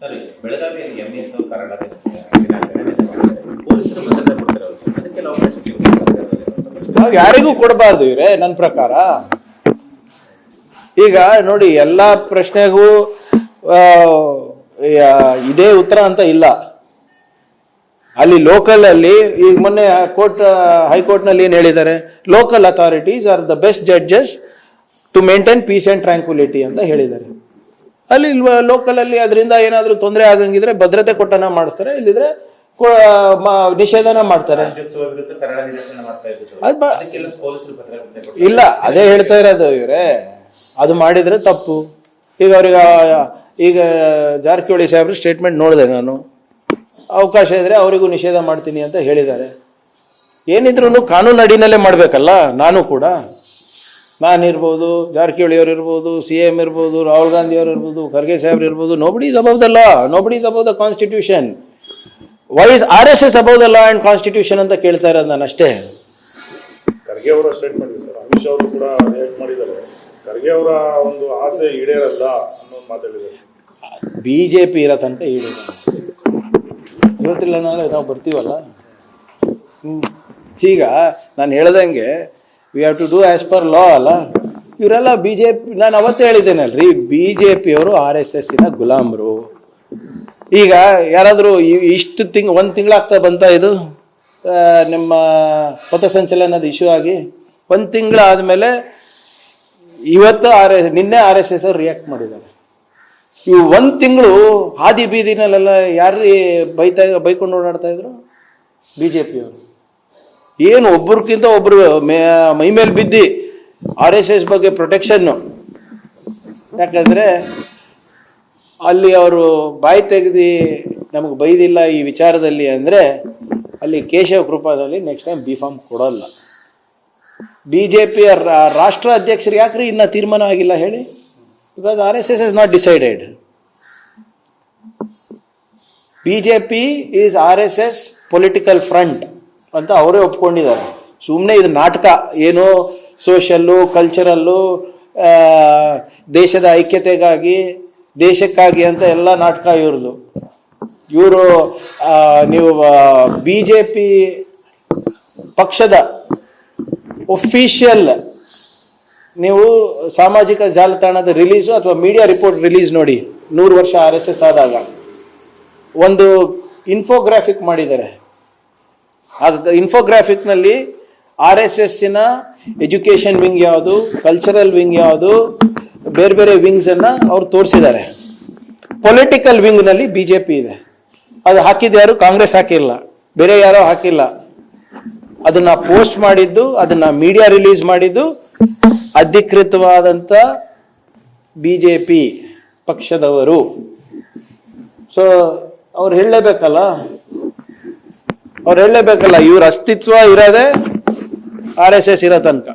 ಸರಿ, ಬೆಳಗಾವಿಯಲ್ಲಿ ಮಾಡಿದ್ದಾರೆ ಪೊಲೀಸರು ಭದ್ರತೆ ಕೊಡ್ತಾರೆ ಯಾರಿಗೂ ಕೊಡಬಾರ್ದು ಇವ್ರೆ ನನ್ನ ಪ್ರಕಾರ. ಈಗ ನೋಡಿ, ಎಲ್ಲ ಪ್ರಶ್ನೆಗೂ ಇದೇ ಉತ್ತರ ಅಂತ ಇಲ್ಲ. ಅಲ್ಲಿ ಲೋಕಲ್ ಅಲ್ಲಿ, ಈಗ ಮೊನ್ನೆ ಕೋರ್ಟ್ ಹೈಕೋರ್ಟ್ನಲ್ಲಿ ಏನ್ ಹೇಳಿದ್ದಾರೆ? Local authorities are the best judges to maintain peace and tranquility ಅಂತ ಹೇಳಿದ್ದಾರೆ. ಅಲ್ಲಿ ಲೋಕಲ್ ಅಲ್ಲಿ ಅದರಿಂದ ಏನಾದರೂ ತೊಂದರೆ ಆಗಂಗಿದ್ರೆ ಭದ್ರತೆ ಕೊಟ್ಟನ ಮಾಡಿಸ್ತಾರೆ ಇಲ್ಲಿದ್ರೆ ನಿಷೇಧನ ಮಾಡ್ತಾರೆ. ಇಲ್ಲ ಅದೇ ಹೇಳ್ತಾ ಇರೋದು ಇವ್ರೆ. ಅದು ಮಾಡಿದ್ರೆ ತಪ್ಪು. ಈಗ ಅವ್ರಿಗೆ ಈಗ ಜಾರಕಿಹೊಳಿ ಸಾಹೇಬ್ರು ಸ್ಟೇಟ್ಮೆಂಟ್ ನೋಡಿದೆ ನಾನು. ಅವಕಾಶ ಇದ್ರೆ ಅವರಿಗೂ ನಿಷೇಧ ಮಾಡ್ತೀನಿ ಅಂತ ಹೇಳಿದ್ದಾರೆ. ಏನಿದ್ರು ಕಾನೂನು ಅಡಿನಲ್ಲೇ ಮಾಡಬೇಕಲ್ಲ ನಾನು ಕೂಡ. ನಾನಿರ್ಬೋದು ಜಾರಕಿಹೊಳಿಯವ್ರು ಇರ್ಬೋದು ಸಿ ಎಂ ಇರ್ಬೋದು ರಾಹುಲ್ ಗಾಂಧಿ ಅವ್ರು ಇರ್ಬೋದು ಖರ್ಗೆ ಸಾಹೇಬ್ರು ಇರ್ಬೋದು nobody is above the law nobody is above the constitution vice R S S above the law and constitution ಅಂತ ಕೇಳ್ತಾ ಇರೋದು ನಾನು ಅಷ್ಟೇ. ಖರ್ಗೆ ಅವರ ಸ್ಟೇಟ್ಮೆಂಟ್ ಸರ್. ಅಮಿತ್ ಶಾ ಅವರು ಕೂಡ ರಿಯಾಕ್ಟ್ ಮಾಡಿದ್ದಾರೆ. ಖರ್ಗೆ ಅವರ ಒಂದು ಆಸೆ ಈಡೇರಲ್ಲ ಅನ್ನೋ ಒಂದು ಮಾತು ಹೇಳಿದ್ದಾರೆ ಬಿ ಜೆ ಪಿ ಇರೋ ತನಕ ಈಡೇರ ಇವತ್ತಿಲ್ಲ ನಾಳೆ ನಾವು ಬರ್ತೀವಲ್ಲ? ಹ್ಞೂ ಈಗ ನಾನು ಹೇಳ್ದಂಗೆ we have to do as per law ಅಲ್ಲ? ಇವರೆಲ್ಲ ಬಿ ಜೆ ಪಿ ನಾನು ಅವತ್ತೇ ಹೇಳಿದ್ದೇನಲ್ರಿ? ಬಿ ಜೆ ಪಿಯವರು ಆರ್ ಎಸ್ ಎಸ್ಸಿನ ಗುಲಾಮರು. ಈಗ ಯಾರಾದರೂ ಇಷ್ಟು ತಿಂಗ್, ಒಂದು ತಿಂಗಳಾಗ್ತಾ ಬಂತ ಇದು? ನಿಮ್ಮ ಪಥಸಂಚಲನದ ಇಶ್ಯೂ ಆಗಿ? ಒಂದು ತಿಂಗಳಾದಮೇಲೆ ಇವತ್ತು ಆರ್ ಎಸ್ ನಿನ್ನೆ ಆರ್ ಎಸ್ ಎಸ್ ಅವ್ರು ರಿಯಾಕ್ಟ್ ಮಾಡಿದ್ದಾರೆ. ಇವು ಒಂದು ತಿಂಗಳು ಹಾದಿ ಬೀದಿನಲ್ಲೆಲ್ಲ ಯಾರ್ರೀ ಬೈತಾ, ಬೈಕೊಂಡು ಓಡಾಡ್ತಾ ಇದ್ರು? ಬಿ ಜೆ ಪಿಯವರು ಏನು ಒಬ್ರಕ್ಕಿಂತ ಒಬ್ರು ಮೇ, ಮೈ ಮೇಲೆ ಬಿದ್ದಿ ಆರ್ ಎಸ್ ಎಸ್ ಬಗ್ಗೆ ಪ್ರೊಟೆಕ್ಷನ್ನು ಯಾಕಂದರೆ ಅಲ್ಲಿ ಅವರು ಬಾಯಿ ತೆಗೆದು ನಮಗೆ ಬೈದಿಲ್ಲ ಈ ವಿಚಾರದಲ್ಲಿ ಅಂದರೆ ಅಲ್ಲಿ ಕೇಶವ ಕೃಪಾದಲ್ಲಿ ನೆಕ್ಸ್ಟ್ ಟೈಮ್ ಬಿ ಫಾರ್ಮ್ ಕೊಡಲ್ಲ. ಬಿ ಜೆ ಪಿಯ ರಾಷ್ಟ್ರ ಅಧ್ಯಕ್ಷರು ಯಾಕ್ರಿ ಇನ್ನ ತೀರ್ಮಾನ ಆಗಿಲ್ಲ ಹೇಳಿ? Because R S S is not decided B J P is R S S political front ಅಂತ ಅವರೇ ಒಪ್ಕೊಂಡಿದ್ದಾರೆ. ಸುಮ್ಮನೆ ಇದು ನಾಟಕ, ಏನು ಸೋಷಲ್ಲು, ಕಲ್ಚರಲ್ಲು ದೇಶದ ಐಕ್ಯತೆಗಾಗಿ, ದೇಶಕ್ಕಾಗಿ ಅಂತ ಎಲ್ಲ ನಾಟಕ ಇವ್ರದ್ದು. ಇವರು ನೀವು ಬಿ ಜೆ ಪಿ ಪಕ್ಷದ ಒಫಿಷಿಯಲ್ ನೀವು ಸಾಮಾಜಿಕ ಜಾಲತಾಣದ ರಿಲೀಸು ಅಥವಾ ಮೀಡಿಯಾ ರಿಪೋರ್ಟ್ ರಿಲೀಸ್ ನೋಡಿ, ನೂರು ವರ್ಷ ಆರ್ ಎಸ್ ಎಸ್ ಆದಾಗ. ಒಂದು ಇನ್ಫೋಗ್ರಾಫಿಕ್ ಮಾಡಿದ್ದಾರೆ. ಆ ಇನ್ಫೋಗ್ರಾಫಿಕ್ನಲ್ಲಿ ಆರ್ ಎಸ್ ಎಸ್ಸಿನ ಎಜುಕೇಷನ್ ವಿಂಗ್ ಯಾವುದು ಕಲ್ಚರಲ್ ವಿಂಗ್ ಯಾವುದು, ಬೇರೆ ಬೇರೆ ವಿಂಗ್ಸನ್ನು ಅವ್ರು ತೋರಿಸಿದ್ದಾರೆ. ಪೊಲಿಟಿಕಲ್ ವಿಂಗ್ನಲ್ಲಿ ಬಿ ಜೆ ಪಿ ಇದೆ. ಅದು ಹಾಕಿದ ಯಾರು? ಕಾಂಗ್ರೆಸ್ ಹಾಕಿಲ್ಲ. ಬೇರೆ ಯಾರೋ ಹಾಕಿಲ್ಲ. ಅದನ್ನ ಪೋಸ್ಟ್ ಮಾಡಿದ್ದು, ಅದನ್ನ ಮೀಡಿಯಾ ರಿಲೀಸ್ ಮಾಡಿದ್ದು ಅಧಿಕೃತವಾದಂಥ ಬಿ ಜೆ ಪಿ ಪಕ್ಷದವರು. ಸೊ ಅವ್ರು ಹೇಳಲೇಬೇಕಲ್ಲ? ಅವ್ರು ಹೇಳಲೇಬೇಕಲ್ಲ ಇವ್ರ ಅಸ್ತಿತ್ವ ಇರೋದೇ ಆರ್ ಎಸ್ ಎಸ್ ಇರೋ ತನಕ.